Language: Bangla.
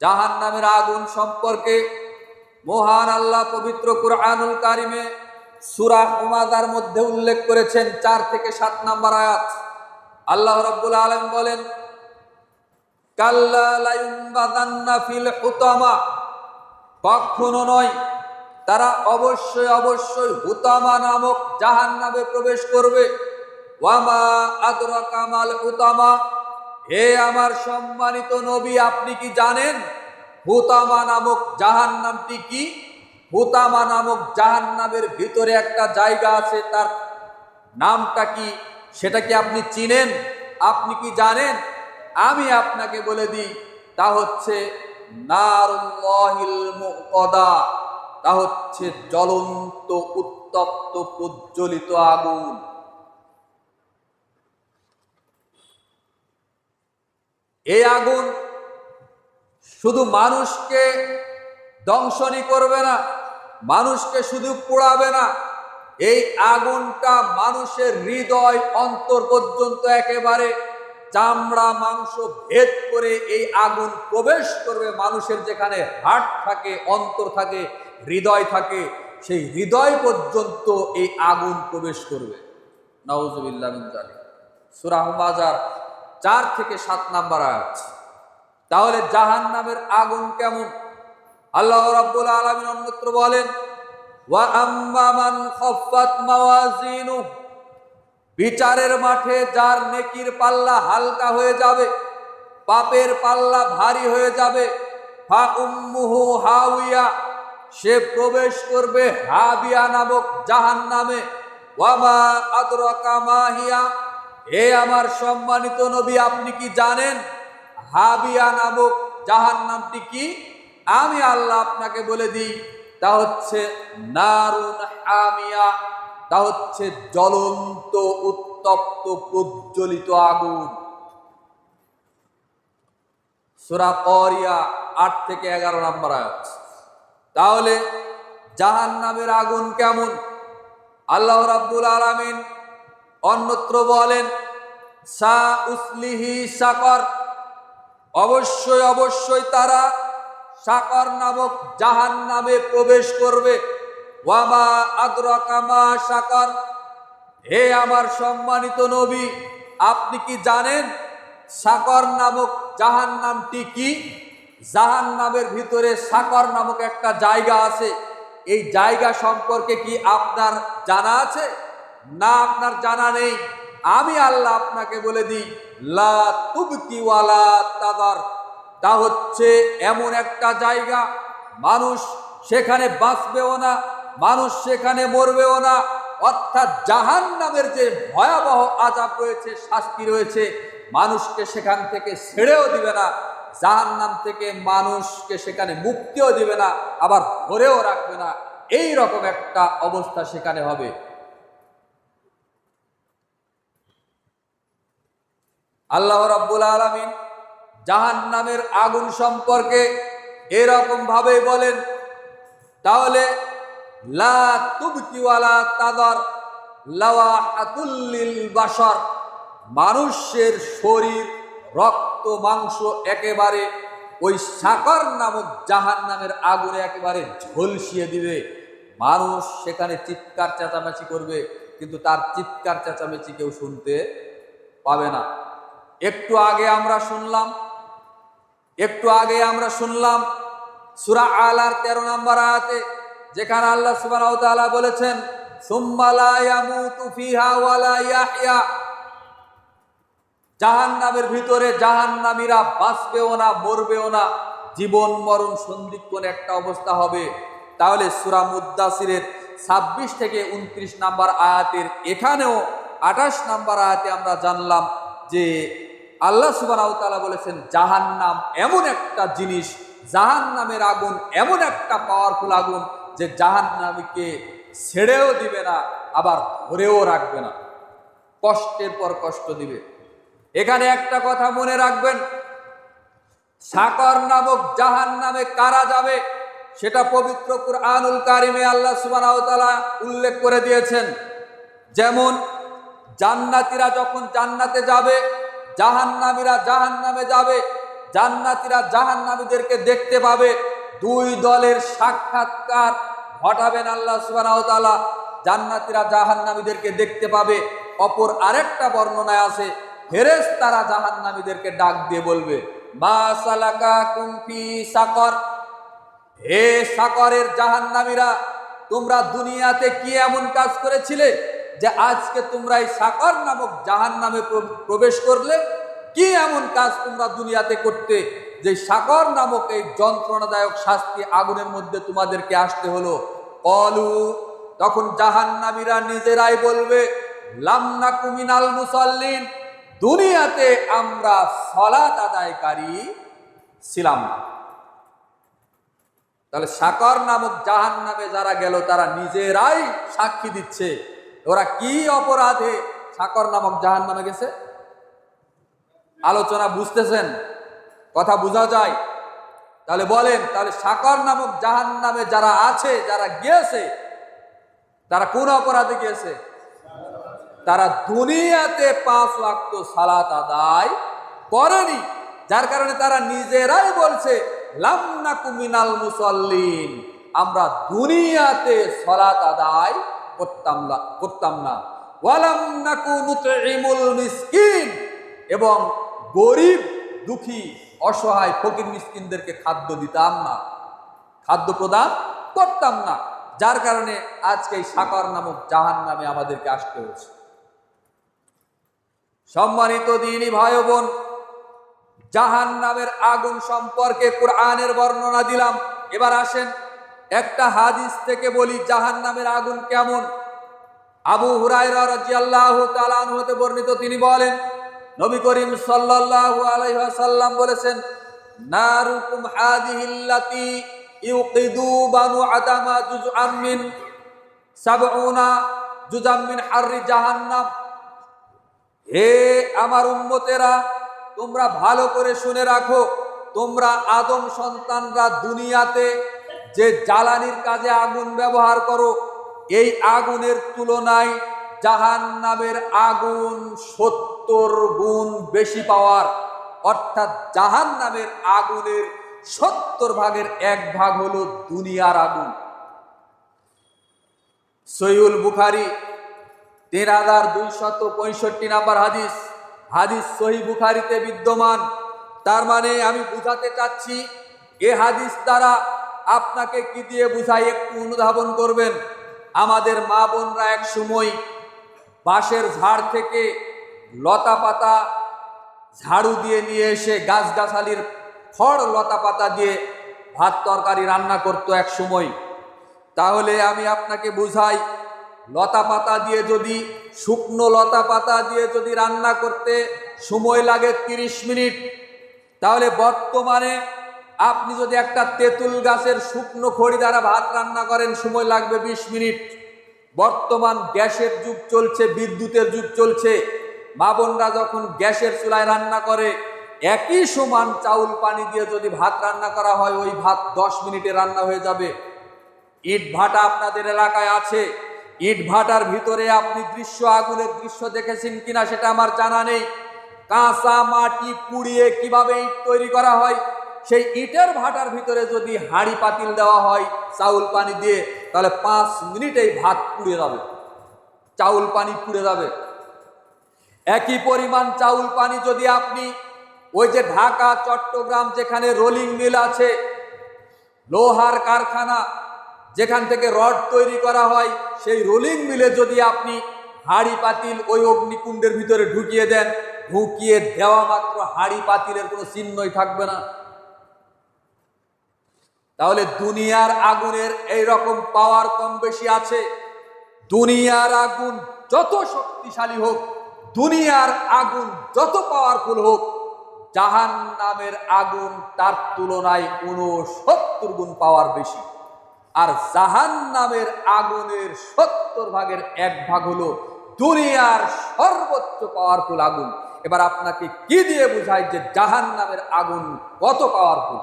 জাহান নামের আগুন সম্পর্কে মহান আল্লাহ পবিত্র কুরআনুল কারিমে সূরা হুমাদার মধ্যে উল্লেখ করেছেন চার থেকে সাত নাম্বার আয়াত। আল্লাহ রাব্বুল আলামিন বলেন কখনো নয়, তারা অবশ্যই অবশ্যই হুতামা নামক জাহান্নামে প্রবেশ করবে। ওয়ামা আদরাকা মাল হুতামা। হে আমার সম্মানিত নবী, আপনি কি জানেন হুতামা নামক জাহান্নামটি কি? হুতামা নামক জাহান্নামের ভিতরে একটা জায়গা আছে, তার নামটা কি সেটা কি আপনি চিনেন? আপনি কি জানেন? আমি আপনাকে বলে দিই, তা হচ্ছে তা হচ্ছে জ্বলন্ত, উত্তপ্ত, প্রজ্বলিত আগুন। এই আগুন শুধু মানুষকে দংশনই করবে না, মানুষকে শুধু পোড়াবে না। এই আগুনটা মানুষের হৃদয় অন্তর পর্যন্ত একেবারে চামড়া, মাংস ভেদ করে এই আগুন প্রবেশ করবে। মানুষের যেখানে হার্ট থাকে, অন্তর থাকে, হৃদয় থাকে, সেই হৃদয় পর্যন্ত এই আগুন প্রবেশ করবে। নওয়াজুবিল্লাহ মিন জালিক সূরা বাজার চার থেকে সাত নাম্বার আয়াত। তাহলে জাহান নামের আগুন কেমন? আল্লাহ রাব্বুল আলামিন অন্যত্র বলেন বিচারের মাঠে যার নেকির পাল্লা হালকা হয়ে যাবে, পাপের পাল্লা ভারী হয়ে যাবে, ফা উম্মুহু হাউইয়া সে প্রবেশ করবে হাবিয়া নামক জাহান নামে ওয়ামা আদরাকা মাহিয়া হে আমার সম্মানিত নবী, আপনি কি জানেন হাবিয়া নামক জাহান নামটি কি? আমি আল্লাহ আপনাকে বলে দিই, তা হচ্ছে নারুন হামিয়া, তা হচ্ছে জ্বলন্ত, উত্তপ্ত, প্রজ্বলিত আগুন। সুরা করিয়া আট থেকে এগারো নম্বর আয়াত। তাহলে জাহান নামের আগুন কেমন? আল্লাহ রাব্বুল আলামিন অন্যত্র বলেন, সা উসলিহি সাকর। অবশ্যই অবশ্যই তারা সাকর নামক জাহান নামে প্রবেশ করবে। ওয়ামা আদ্রাকামা সাকর? হে আমার সম্মানিত নবী, আপনি কি জানেন সাকর নামক জাহান নামটি কি? জাহান নামের ভিতরে সাকর নামক একটা জায়গা আছে। এই জায়গা সম্পর্কে কি আপনার জানা আছে? না, আপনার জানা নেই। আমি আল্লাহ আপনাকে বলে দিই, লা তুবকি ওয়ালা তাদার। তা হচ্ছে এমন একটা জায়গা, মানুষ সেখানে বাঁচবেও না, মানুষ সেখানে মরবেও না। অর্থাৎ জাহান নামের যে ভয়াবহ আজাব রয়েছে, শাস্তি রয়েছে, মানুষকে সেখান থেকে ছেড়েও দিবে না। জাহান নাম থেকে মানুষকে সেখানে মুক্তিও দিবে না, আবার ধরেও রাখবে না। এই রকম একটা অবস্থা সেখানে হবে। আল্লাহ রাব্বুল আলামিন জাহান নামের আগুন সম্পর্কে এরকম ভাবে বলেন, তাহলে লা তুবকি ওয়ালা তাদার লাওয়াহাতুল্লিল বাশার, মানুষের শরীর, রক্ত, মাংস একেবারে ওই সাকর নামক জাহান নামের আগুনে একেবারে ঝলসিয়ে দিবে। মানুষ সেখানে চিৎকার চেঁচামেচি করবে, কিন্তু তার চিৎকার চেঁচামেচি কেউ শুনতে পাবে না। একটু আগে আমরা শুনলাম, একটু আগে আমরা শুনলাম সুরা আলার তেরো নম্বর আয়াতে, যেখানে আল্লাহ সুবহানাহু ওয়া বলেছেন ইয়াহইয়া জাহান্নামের ভিতরে জাহান্নামীরা বাঁচবেও না, মরবেও না, জীবন মরণ সন্দিগ্ধ একটা অবস্থা হবে। তাহলে সূরা মুদ্দাসিরের ছাব্বিশ থেকে উনত্রিশ নাম্বার আয়াতের এখানেও আঠাশ নাম্বার আয়াতে আমরা জানলাম যে আল্লাহ তাআলা বলেছেন, জাহান্নাম এমন একটা জিনিস, জাহান্নামের আগুন এমন একটা পাওয়ারফুল আগুন যে জাহান্নামীকে ছেড়েও দিবে না, আবার ধরেও রাখবে না। কষ্টের পর কষ্ট দিবে। এখানে একটা কথা মনে রাখবেন, সাকর নামক জাহান নামে কারা যাবে, সেটা পবিত্র কুরআনুল কারিমে আল্লাহ ওয়া উল্লেখ করে দিয়েছেন। যেমন, জান্নাতীরা যখন জান্নাতে যাবে জাহান্নামীরা জাহান্নামে যাবে, জান্নাতীরা জাহান্নামীদেরকে দেখতে পাবে। দুই দলের সাক্ষাৎকার ঘটাবেন আল্লাহ তাআলা। জান্নাতীরা জাহান্নামীদেরকে দেখতে পাবে। অপর আরেকটা বর্ণনায় আছে ফেরেস তারা জাহান্নামীদেরকে ডাক দিয়ে বলবে, মা সালাকা কুমফি সাকর। হে সাকরের জাহান্নামীরা, তোমরা দুনিয়াতে কি এমন কাজ করেছিলে? যে আজকে তোমরা এই সাকর নামক জাহান্নামে প্র- প্রবেশ করলে, কি এমন কাজ তোমরা দুনিয়াতে করতে যে সাকর নামক এই যন্ত্রণাদায়ক শাস্তি আগুনের মধ্যে তোমাদেরকে আসতে হলো? কলু, তখন জাহান্নামীরা নিজেরাই বলবে লামনা কুমিনাল মুসাল্লিন, দুনিয়াতে আমরা সলাত আদায়কারী ছিলাম না। তাহলে সাকর নামক জাহান নামে যারা গেল, তারা নিজেরাই সাক্ষী দিচ্ছে। ওরা কি অপরাধে সাকর নামক জাহান নামে গেছে? আলোচনা বুঝতেছেন? কথা বোঝা যায়? তাহলে বলেন, তাহলে সাকর নামক জাহান নামে যারা আছে, যারা গিয়েছে, তারা কোন অপরাধে গিয়েছে? তারা দুনিয়াতে পাঁচ ওয়াক্ত সালাত আদায় করেনি, যার কারণে তারা নিজেরাই বলছে লামনা কুমিনাল মুসল্লিন, আমরা দুনিয়াতে সালাত আদায় করতাম না এবং গরিব, দুঃখী, অসহায়, ফকির মিসকিনদেরকে খাদ্য দিতাম না। খাদ্য প্রদান করতাম না। যার কারণে আজকে সাকর নামক জাহান নামে আমাদেরকে আসতে হয়েছে। সম্মানিত দিনী ভাই বোন, জাহান নামের আগুন সম্পর্কে কোরআনের বর্ণনা দিলাম। এবার আসেন একটা হাদিস থেকে বলি জাহান নামের আগুন কেমন? আবু হুরায়রা রাদিয়াল্লাহু তাআলা আনহু হতে বর্ণিত, তিনি বলেন, নবী করিম সাল্লাল্লাহু আলাইহি ওয়াসাল্লাম বলেছেন, নারুকুম হাদিহিল্লাতি ইউকিদু বানু আদামা জুজআম মিন সাবউনা জুজাম মিন জাহান্নাম। হে আমার উম্মতেরা, তোমরা ভালো করে শুনে রাখো, তোমরা আদম সন্তানরা দুনিয়াতে যে জ্বালানির কাজে আগুন ব্যবহার করো, এই আগুনের তুলনায় জাহান নামের আগুন সত্তর গুণ বেশি পাওয়ার। অর্থাৎ জাহান নামের আগুনের সত্তর ভাগের এক ভাগ হলো দুনিয়ার আগুন। সৈউল বুখারি, তিন হাজার দুইশত পঁয়ষট্টি নাম্বার হাদিস হাদিস সহি বুখারিতে বিদ্যমান। তার মানে আমি বুঝাতে চাচ্ছি, এ হাদিস দ্বারা আপনাকে কি দিয়ে বুঝাই একটু অনুধাবন করবেন? আমাদের মা বোনরা এক সময় বাঁশের ঝাড় থেকে লতা পাতা ঝাড়ু দিয়ে নিয়ে এসে গাছগাছালির খড় লতা পাতা দিয়ে ভাত তরকারি রান্না করতো এক সময়। তাহলে আমি আপনাকে বুঝাই, লতা পাতা দিয়ে যদি, শুকনো লতা পাতা দিয়ে যদি রান্না করতে সময় লাগে তিরিশ মিনিট, তাহলে বর্তমানে আপনি যদি একটা তেঁতুল গাছের শুকনো খড়ি দ্বারা ভাত রান্না করেন, সময় লাগবে বিশ মিনিট। বর্তমান গ্যাসের যুগ চলছে, বিদ্যুতের যুগ চলছে। মা বোনরা যখন গ্যাসের চুলায় রান্না করে, একই সমান চাউল পানি দিয়ে যদি ভাত রান্না করা হয়, ওই ভাত দশ মিনিটে রান্না হয়ে যাবে। ইট ভাটা আপনাদের এলাকায় আছে। ইট ভাটার ভিতরে আপনি দৃশ্য, আগুনের দৃশ্য দেখেছেন কিনা সেটা আমার জানা নেই। কাঁচা মাটি পুড়িয়ে কীভাবে ইট তৈরি করা হয় সেই ইটের ভাটার ভিতরে যদি হাঁড়ি পাতিল দেওয়া হয়, চাউল পানি দিয়ে, তাহলে পাঁচ মিনিটেই ভাত পুড়ে যাবে। চাউল পানি পুড়ে যাবে। একই পরিমাণ চাউল পানি যদি আপনি ওই যে ঢাকা, চট্টগ্রাম যেখানে রোলিং মিল আছে, লোহার কারখানা যেখান থেকে রড তৈরি করা হয়, সেই রোলিং মিলে যদি আপনি হাড়ি পাতিল ওই অগ্নিকুণ্ডের ভিতরে ঢুকিয়ে দেন, ঢুকিয়ে দেওয়া মাত্র হাড়ি পাতিলের কোনো চিহ্নই থাকবে না। তাহলে দুনিয়ার আগুনের এই রকম পাওয়ার কম বেশি আছে। দুনিয়ার আগুন যত শক্তিশালী হোক, দুনিয়ার আগুন যত পাওয়ারফুল হোক জাহান নামের আগুন তার তুলনায় উনসত্তর গুণ পাওয়ার বেশি। আর জাহান নামের আগুনের সত্তর ভাগের এক ভাগ হলো দুনিয়ার সর্বোচ্চ পাওয়ারফুল আগুন। এবার আপনাকে কি দিয়ে বুঝায় যে জাহান নামের আগুন কত পাওয়ারফুল